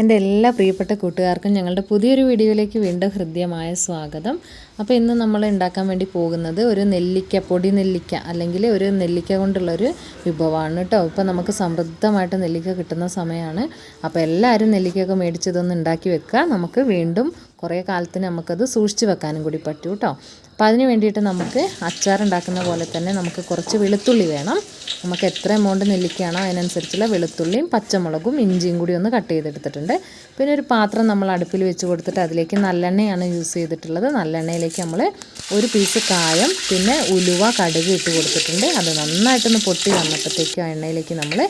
എന്റെ എല്ലാ പ്രിയപ്പെട്ട കൂട്ടുകാർക്കും ഞങ്ങളുടെ പുതിയൊരു വീഡിയോയിലേക്ക് വീണ്ടും ഹൃദ്യമായ സ്വാഗതം. അപ്പോൾ ഇന്ന് നമ്മൾ ഉണ്ടാക്കാൻ വേണ്ടി പോകുന്നത് ഒരു നെല്ലിക്ക പൊടി നെല്ലിക്ക അല്ലെങ്കിൽ ഒരു നെല്ലിക്ക കൊണ്ടുള്ളൊരു വിഭവമാണ് കേട്ടോ. ഇപ്പോൾ നമുക്ക് സമൃദ്ധമായിട്ട് നെല്ലിക്ക കിട്ടുന്ന സമയമാണ്. അപ്പോൾ എല്ലാവരും നെല്ലിക്കയൊക്കെ മേടിച്ചതൊന്ന് ഉണ്ടാക്കി വെക്കുക. നമുക്ക് വീണ്ടും കുറേ കാലത്തിന് നമുക്കത് സൂക്ഷിച്ച് വെക്കാനും കൂടി പറ്റും കേട്ടോ. അപ്പോൾ അതിന് വേണ്ടിയിട്ട് നമുക്ക് അച്ചാർ ഉണ്ടാക്കുന്ന പോലെ തന്നെ നമുക്ക് കുറച്ച് വെളുത്തുള്ളി വേണം. നമുക്ക് എത്ര എമൗണ്ട് നെല്ലിക്കയാണോ അതിനനുസരിച്ചുള്ള വെളുത്തുള്ളിയും പച്ചമുളകും ഇഞ്ചിയും കൂടി ഒന്ന് കട്ട് ചെയ്തെടുത്തിട്ടുണ്ട്. പിന്നെ ഒരു പാത്രം നമ്മൾ അടുപ്പിൽ വെച്ച് കൊടുത്തിട്ട് അതിലേക്ക് നല്ലെണ്ണയാണ് യൂസ് ചെയ്തിട്ടുള്ളത്. നല്ലെണ്ണയിലേക്ക് നമ്മൾ ഒരു പീസ് കായം പിന്നെ ഉലുവ കടുക് ഇട്ട് കൊടുത്തിട്ടുണ്ട്. അത് നന്നായിട്ടൊന്ന് പൊട്ടി വന്നപ്പോഴത്തേക്കും ആ എണ്ണയിലേക്ക് നമ്മൾ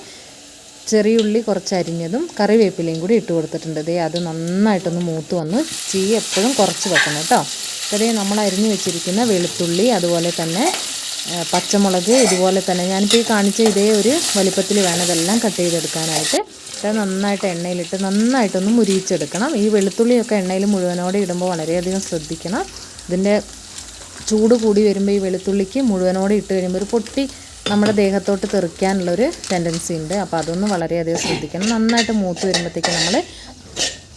ചെറിയ ഉള്ളി കുറച്ച് അരിഞ്ഞതും കറിവേപ്പിലയും കൂടി ഇട്ട് കൊടുത്തിട്ടുണ്ട്. ദേ അത് നന്നായിട്ടൊന്ന് മൂത്ത് വന്നു. ചീ എപ്പോഴും കുറച്ച് വെക്കണം കേട്ടോ. അതേ നമ്മൾ അരിഞ്ഞു വെച്ചിരിക്കുന്ന വെളുത്തുള്ളി അതുപോലെ തന്നെ പച്ചമുളക് ഇതുപോലെ തന്നെ ഞാനിപ്പോൾ ഈ കാണിച്ച ഇതേ ഒരു വലിപ്പത്തിൽ വേണം ഇതെല്ലാം കട്ട് ചെയ്തെടുക്കാനായിട്ട്. ഇത് നന്നായിട്ട് എണ്ണയിലിട്ട് നന്നായിട്ടൊന്ന് മുരിയിച്ചെടുക്കണം. ഈ വെളുത്തുള്ളിയൊക്കെ എണ്ണയിൽ മുഴുവനോടെ ഇടുമ്പോൾ വളരെയധികം ശ്രദ്ധിക്കണം. ഇതിന്റെ ചൂട് കൂടി വരുമ്പോൾ ഈ വെളുത്തുള്ളിക്ക് മുഴുവനോടെ ഇട്ട് കഴിയുമ്പോൾ ഒരു പൊട്ടി നമ്മുടെ ദേഹത്തോട്ട് തെറിക്കാനുള്ളൊരു ടെൻഡൻസി ഉണ്ട്. അപ്പോൾ അതൊന്ന് വളരെയധികം ശ്രദ്ധിക്കണം. നന്നായിട്ട് മൂത്ത് വരുമ്പോഴത്തേക്ക് നമ്മൾ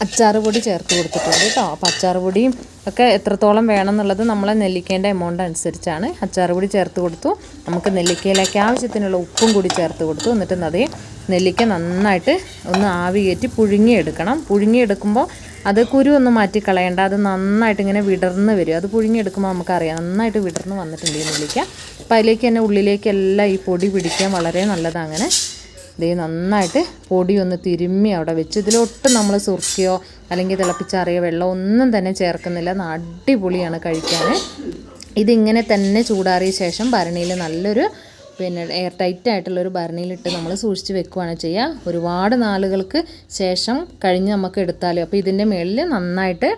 അച്ചാറ് പൊടി ചേർത്ത് കൊടുത്തിട്ടുണ്ട് കേട്ടോ. അപ്പോൾ അച്ചാറ് പൊടിയും ഒക്കെ എത്രത്തോളം വേണം എന്നുള്ളത് നമ്മൾ നെല്ലിക്കേന്റെ എമൗണ്ട് അനുസരിച്ചാണ് അച്ചാറ് പൊടി ചേർത്ത് കൊടുത്തു. നമുക്ക് നെല്ലിക്കയിലേക്ക് ആവശ്യത്തിനുള്ള ഉപ്പും കൂടി ചേർത്ത് കൊടുത്തു. എന്നിട്ട് അതേ നെല്ലിക്ക നന്നായിട്ട് ഒന്ന് ആവി കയറ്റി പുഴുങ്ങിയെടുക്കണം. പുഴുങ്ങിയെടുക്കുമ്പോൾ അത് കുരു ഒന്ന് മാറ്റി കളയേണ്ട അത് നന്നായിട്ട് ഇങ്ങനെ വിടർന്ന് വരും. അത് പുഴുങ്ങിയെടുക്കുമ്പോൾ നമുക്കറിയാം നന്നായിട്ട് വിടർന്ന് വന്നിട്ടുണ്ട് ഈ നെല്ലിക്ക. അപ്പോൾ അതിലേക്ക് തന്നെ ഉള്ളിലേക്കെല്ലാം ഈ പൊടി പിടിക്കാൻ വളരെ നല്ലതാണ്. അങ്ങനെ ഇതേ നന്നായിട്ട് പൊടി ഒന്ന് തിരുമ്മി അവിടെ വെച്ച്. ഇതിലൊട്ടും നമ്മൾ സുർക്കിയോ അല്ലെങ്കിൽ തിളപ്പിച്ചാറിയോ വെള്ളം ഒന്നും തന്നെ ചേർക്കുന്നില്ല. അടിപൊളിയാണ് കഴിക്കാൻ ഇതിങ്ങനെ തന്നെ ചൂടാറിയ ശേഷം ഭരണിയിൽ നല്ലൊരു പിന്നെ എയർ ടൈറ്റ് ആയിട്ടുള്ളൊരു ഭരണിയിലിട്ട് നമ്മൾ സൂക്ഷിച്ച് വെക്കുകയാണ് ചെയ്യുക ഒരുപാട് നാളുകൾക്ക് ശേഷം കഴിഞ്ഞ് നമുക്ക് എടുത്താലും. അപ്പോൾ ഇതിന്റെ മേളിൽ നന്നായിട്ട്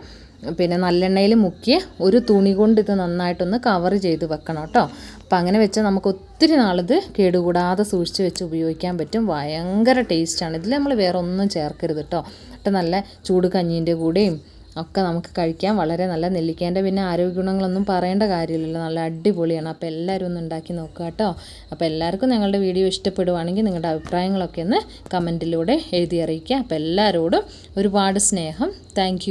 പിന്നെ നല്ലെണ്ണയിൽ മുക്കി ഒരു തുണി കൊണ്ട് ഇത് നന്നായിട്ടൊന്ന് കവർ ചെയ്ത് വെക്കണം കേട്ടോ. അപ്പം അങ്ങനെ വെച്ചാൽ നമുക്ക് ഒത്തിരി നാളിത് കേടുകൂടാതെ സൂക്ഷിച്ച് വെച്ച് ഉപയോഗിക്കാൻ പറ്റും. ഭയങ്കര ടേസ്റ്റാണ് ഇതിൽ നമ്മൾ വേറെ ഒന്നും ചേർക്കരുത് കേട്ടോ. എന്നിട്ട് നല്ല ചൂട് കഞ്ഞീന്റെ കൂടെയും ഒക്കെ നമുക്ക് കഴിക്കാം. വളരെ നല്ല നെല്ലിക്കേന്റെ പിന്നെ ആരോഗ്യ ഗുണങ്ങളൊന്നും പറയേണ്ട കാര്യമില്ലല്ലോ. നല്ല അടിപൊളിയാണ്. അപ്പോൾ എല്ലാവരും ഒന്ന് ഉണ്ടാക്കി നോക്കുക കേട്ടോ. അപ്പോൾ എല്ലാവർക്കും ഞങ്ങളുടെ വീഡിയോ ഇഷ്ടപ്പെടുവാണെങ്കിൽ നിങ്ങളുടെ അഭിപ്രായങ്ങളൊക്കെ ഒന്ന് കമന്റിലൂടെ എഴുതി അറിയിക്കുക. അപ്പോൾ എല്ലാവരോടും ഒരുപാട് സ്നേഹം. താങ്ക്